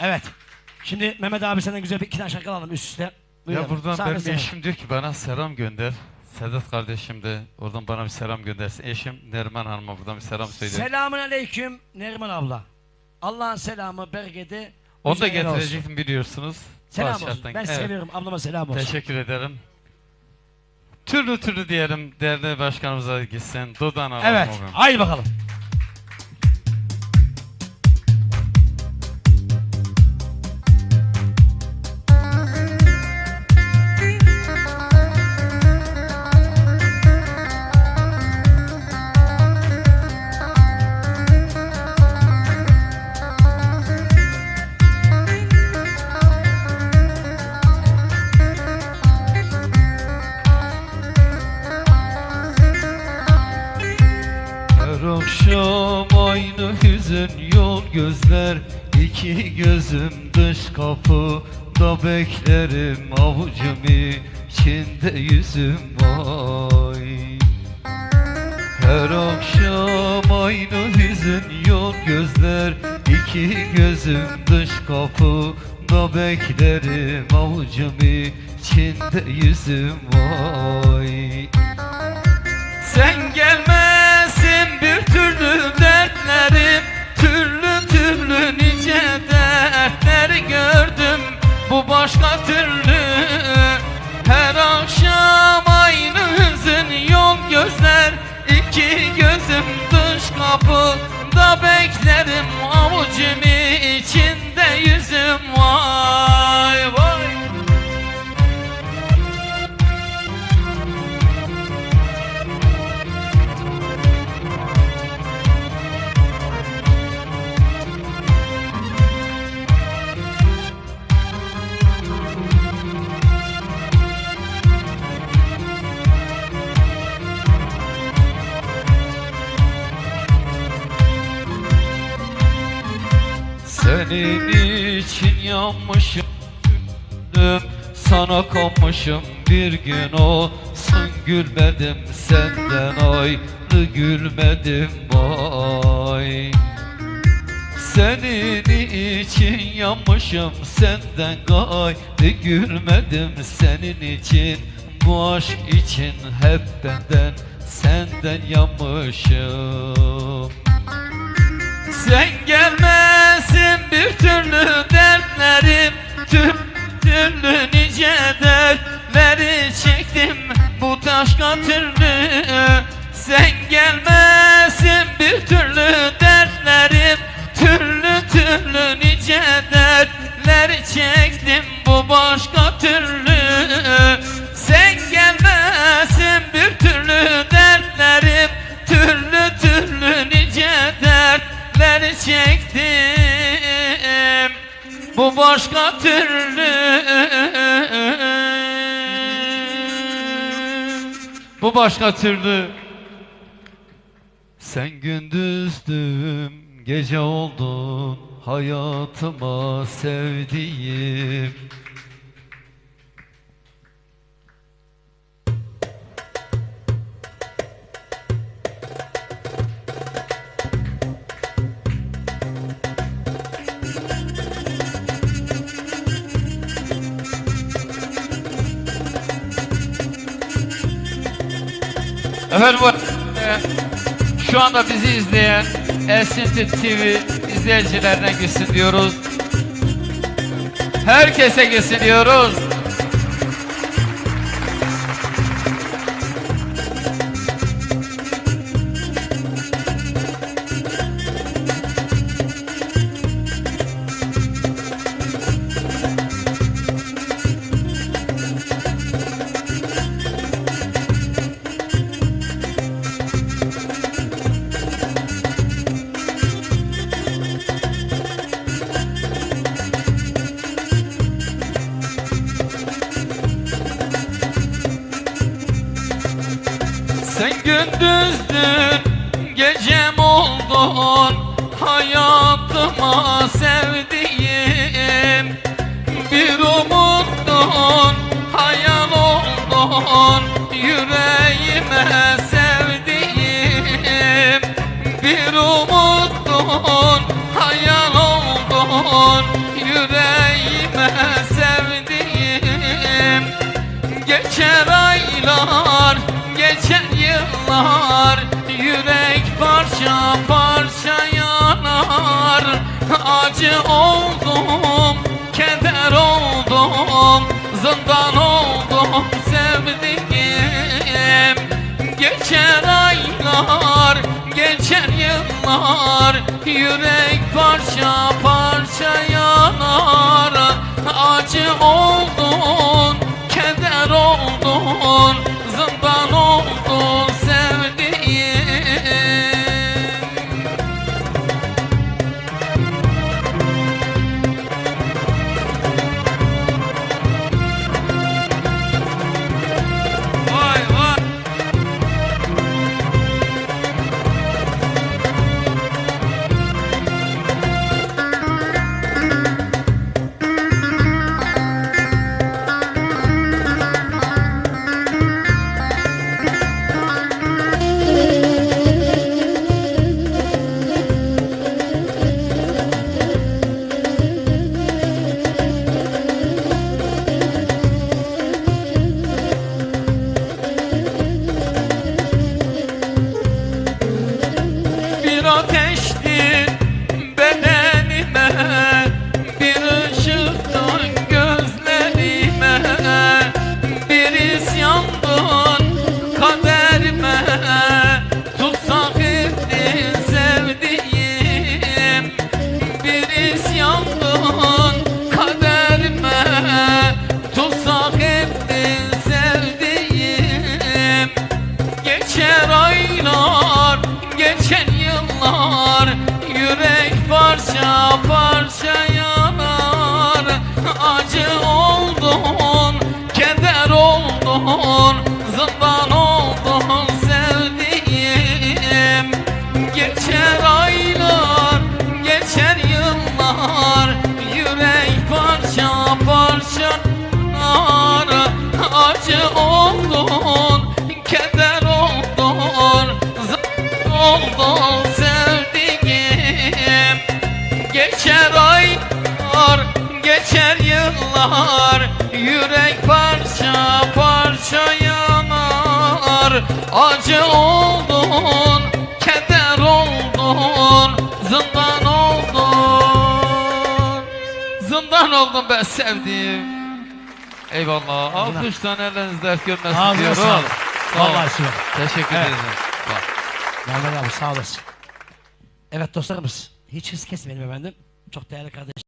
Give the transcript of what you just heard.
Evet. Şimdi Mehmet abi senden güzel bir iki tane şarkı alalım üst üste. Buyurun. Ya buradan Sahne benim eşim diyor ki bana selam gönder. Sedat kardeşim de oradan bana bir selam göndersin. Eşim Neriman Hanım'a buradan bir selam söyle. Selamun aleyküm Neriman abla. Allah'ın selamı, bereketi. Onu da olsun. getirecektim biliyorsunuz. Selam olsun. Ben Evet, seviyorum. Ablama selam olsun. Teşekkür ederim. Türlü türlü diyelim değerli başkanımıza gitsin. Dudan alalım Evet. Haydi bakalım. Gözler iki gözüm dış kapıda beklerim avucum içinde yüzüm vay. Her akşam aynı hüzün yol gözler iki gözüm dış kapıda beklerim avucum içinde yüzüm vay. Sen gelmesin bir türlü dertlerim Türlü nice dertleri gördüm. Bu başka türlü Her akşam aynı hüzün yol gözler. İki gözüm dış kapıda beklerim Avucum içinde Senin için yanmışım gönlüm Sana kanmışım bir gün olsun Gülmedim senden ayrı gülmedim vay. Senin için yanmışım senden gayrı gülmedim. Senin için bu aşk için hep benden senden yanmışım. Sen gelmesin dertleri çektim bu başka türlü. Sen gelmesin bir türlü dertlerim Türlü türlü nice dertleri çektim. Bu başka türlü. Bu başka türlü. Sen gündüzdüm gece oldun Hayatıma sevdiğim. Efendim şu anda bizi izleyen Esinti TV izleyicilerine gitsin diyoruz. Herkese gitsin diyoruz. Gündüzdün gecem oldun Hayatıma sevdiğim Bir umuttun hayal oldun Yüreğime sevdiğim Bir umuttun hayal oldun Yüreğime sevdiğim Geçer aylar yanar Yürek parça parça yanar. Acı oldum, keder oldum Zindan oldum sevdiğim. Geçer aylar, geçer yıllar Yürek parça parça parça yanar Acı oldun, keder oldun Zıt oldun sevdiğim. Geçer aylar, geçer yıllar Yürek parça parça yanar. Acı oldun, keder oldun Zindan Zindan oldum ben sevdiğim Eyvallah. Alkıştan elleriniz dert görmesin Ağzına diyorum. sağlık. Sağ olun. Vallahi süper. Teşekkür Evet. ederim. Bak. Mehmet abi sağ olasın. Evet dostlarımız hiç hız kesmeyelim efendim. Çok değerli kardeşim.